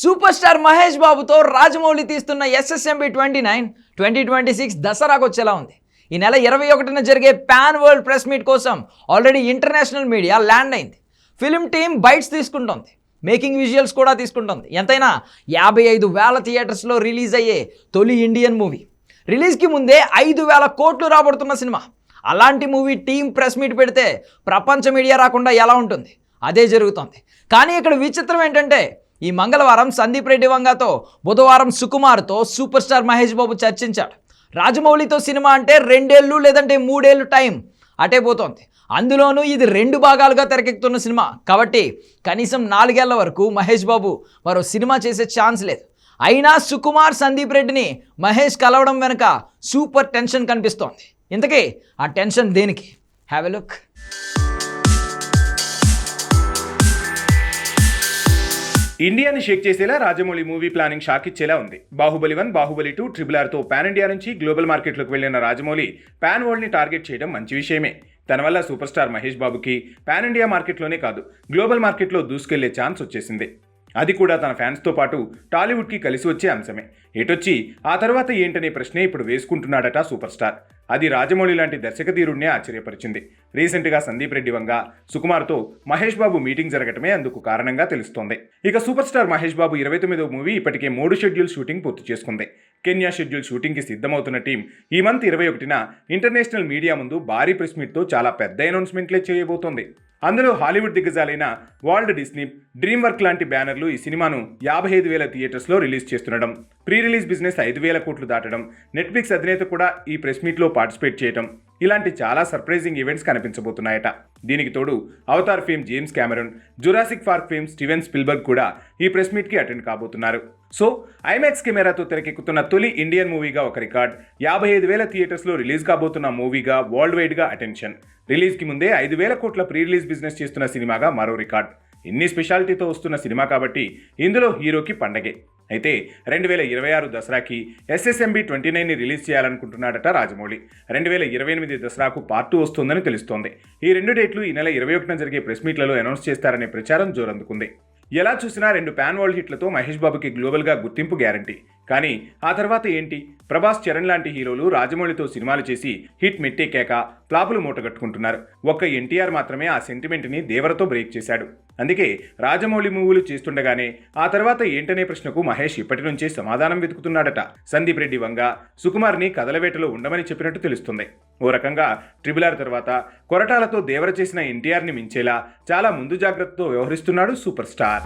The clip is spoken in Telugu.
సూపర్ స్టార్ మహేష్ బాబుతో రాజమౌళి తీస్తున్న SSMB twenty nine twenty twenty six దసరాకు వచ్చేలా ఉంది. ఈ నెల ఇరవై ఒకటిన జరిగే పాన్ వరల్డ్ ప్రెస్ మీట్ కోసం ఆల్రెడీ ఇంటర్నేషనల్ మీడియా ల్యాండ్ అయింది. ఫిలిం టీం బైట్స్ తీసుకుంటోంది. మేకింగ్ విజువల్స్ కూడా తీసుకుంటోంది. ఎంతైనా యాభై ఐదు వేల థియేటర్స్లో రిలీజ్ అయ్యే తొలి ఇండియన్ మూవీ. రిలీజ్కి ముందే ఐదు వేల కోట్లు రాబడుతున్న సినిమా. అలాంటి మూవీ టీం ప్రెస్ మీట్ పెడితే ప్రపంచ మీడియా రాకుండా ఎలా ఉంటుంది? అదే జరుగుతోంది. కానీ ఇక్కడ విచిత్రం ఏంటంటే ఈ మంగళవారం సందీప్ రెడ్డి వంగతో బుధవారం సుకుమార్తో సూపర్ స్టార్ మహేష్ బాబు చర్చించాడు. రాజమౌళితో సినిమా అంటే రెండేళ్ళు లేదంటే మూడేళ్ళు టైం అటే పోతోంది. అందులోనూ ఇది రెండు భాగాలుగా తెరకెక్కుతున్న సినిమా. కాబట్టి కనీసం నాలుగేళ్ళ వరకు మహేష్ బాబు మరో సినిమా చేసే ఛాన్స్ లేదు. అయినా సుకుమార్ సందీప్ రెడ్డిని మహేష్ కలవడం వెనుక సూపర్ టెన్షన్ కనిపిస్తోంది. ఇంతకీ ఆ టెన్షన్ దేనికి? హ్యావ్ ఎ లుక్ ఇండియాని షేక్ చేసేలా రాజమౌళి మూవీ ప్లానింగ్ షాక్ ఇచ్చేలా ఉంది. Baahubali one Baahubali two triple ఆర్తో pan India నుంచి గ్లోబల్ మార్కెట్లోకి వెళ్ళిన రాజమౌళి పాన్ వరల్డ్ని టార్గెట్ చేయడం మంచి విషయమే. తన వల్ల సూపర్ స్టార్ మహేష్ బాబుకి పాన్ ఇండియా మార్కెట్లోనే కాదు గ్లోబల్ మార్కెట్లో దూసుకెళ్ళే ఛాన్స్ వచ్చేసింది. అది కూడా తన ఫ్యాన్స్తో పాటు టాలీవుడ్కి కలిసి వచ్చే అంశమే. ఎటొచ్చి ఆ తర్వాత ఏంటనే ప్రశ్నే ఇప్పుడు వేసుకుంటున్నాడట సూపర్ స్టార్ అది రాజమౌళి లాంటి దర్శక తీరుణ్ణే ఆశ్చర్యపరిచింది. రీసెంట్గా సందీప్ రెడ్డి వంగ సుకుమార్తో మహేష్ బాబు మీటింగ్ జరగటమే అందుకు కారణంగా తెలుస్తోంది. ఇక సూపర్ స్టార్ మహేష్ బాబు ఇరవై తొమ్మిదో మూవీ ఇప్పటికే మూడు షెడ్యూల్ షూటింగ్ పూర్తి చేసుకుంది. కెన్యా షెడ్యూల్ షూటింగ్కి సిద్ధమవుతున్న టీం ఈ మంత్ ఇరవై ఒకటిన ఇంటర్నేషనల్ మీడియా ముందు భారీ ప్రెస్ మీట్తో చాలా పెద్ద అనౌన్స్మెంట్లే చేయబోతోంది. అందులో హాలీవుడ్ దిగ్గజాలైన వాల్డ్ డిస్నీ డ్రీమ్ వర్క్ లాంటి బ్యానర్లు ఈ సినిమాను యాభై ఐదు వేల థియేటర్స్లో రిలీజ్ చేస్తుండడం ప్రీ రిలీజ్ బిజినెస్ ఐదు వేల కోట్లు దాటడం నెట్ఫ్లిక్స్ అధినేత కూడా ఈ ప్రెస్ మీట్లో పార్టిసిపేట్ చేయడం ఇలాంటి చాలా సర్ప్రైజింగ్ ఈవెంట్స్ కనిపించబోతున్నాయట. దీనికి తోడు Avatar fame James Cameron Jurassic Park fame Steven Spielberg కూడా ఈ ప్రెస్ మీట్కి అటెండ్ కాబోతున్నారు. సో ఐమాక్స్ కెమెరాతో తెరకెక్కుతున్న తొలి ఇండియన్ మూవీగా ఒక రికార్డ్ యాభై ఐదు వేల థియేటర్స్లో రిలీజ్ కాబోతున్న మూవీగా వరల్డ్ వైడ్గా అటెన్షన్ రిలీజ్కి ముందే ఐదు వేల కోట్ల ప్రీ రిలీజ్ బిజినెస్ చేస్తున్న సినిమాగా మరో రికార్డ్ ఇన్ని స్పెషాలిటీతో వస్తున్న సినిమా కాబట్టి ఇందులో హీరోకి పండగే. అయితే రెండు వేల ఇరవై ఆరు దసరాకి ఎస్ఎస్ఎంబి ట్వంటీ నైన్ని రిలీజ్ చేయాలనుకుంటున్నాడట రాజమౌళి. రెండు వేల ఇరవై ఎనిమిది దసరాకు పార్ట్ టూ వస్తుందని తెలుస్తోంది. ఈ రెండు డేట్లు ఈ నెల ఇరవై ఒకటిన జరిగే ప్రెస్ మీట్లలో అనౌన్స్ చేస్తారనే ప్రచారం జోరందుకుంది. ఎలా చూసినా రెండు ప్యాన్ వరల్డ్ హిట్లతో మహేష్ బాబుకి గ్లోబల్గా గుర్తింపు గ్యారంటీ. కానీ ఆ తర్వాత ఏంటి? ప్రభాస్ చరణ్ లాంటి హీరోలు రాజమౌళితో సినిమాలు చేసి హిట్ మెట్టెక్కాక ప్లాపులు మూటగట్టుకుంటున్నారు ఒక్క ఎన్టీఆర్ మాత్రమే ఆ సెంటిమెంట్ని దేవరతో బ్రేక్ చేశాడు. అందుకే రాజమౌళి మూవీలు చేస్తుండగానే ఆ తర్వాత ఏంటనే ప్రశ్నకు మహేష్ ఇప్పటి నుంచే సమాధానం వెతుకుతున్నాడట. సందీప్ రెడ్డి వంగ సుకుమార్ని కదలవేటలో ఉండమని చెప్పినట్టు తెలుస్తుంది. ఓ రకంగా ట్రిబుల్ ఆర్ తర్వాత కొరటాలతో దేవర చేసిన ఎన్టీఆర్ని మించేలా చాలా ముందు జాగ్రత్తతో వ్యవహరిస్తున్నాడు సూపర్ స్టార్.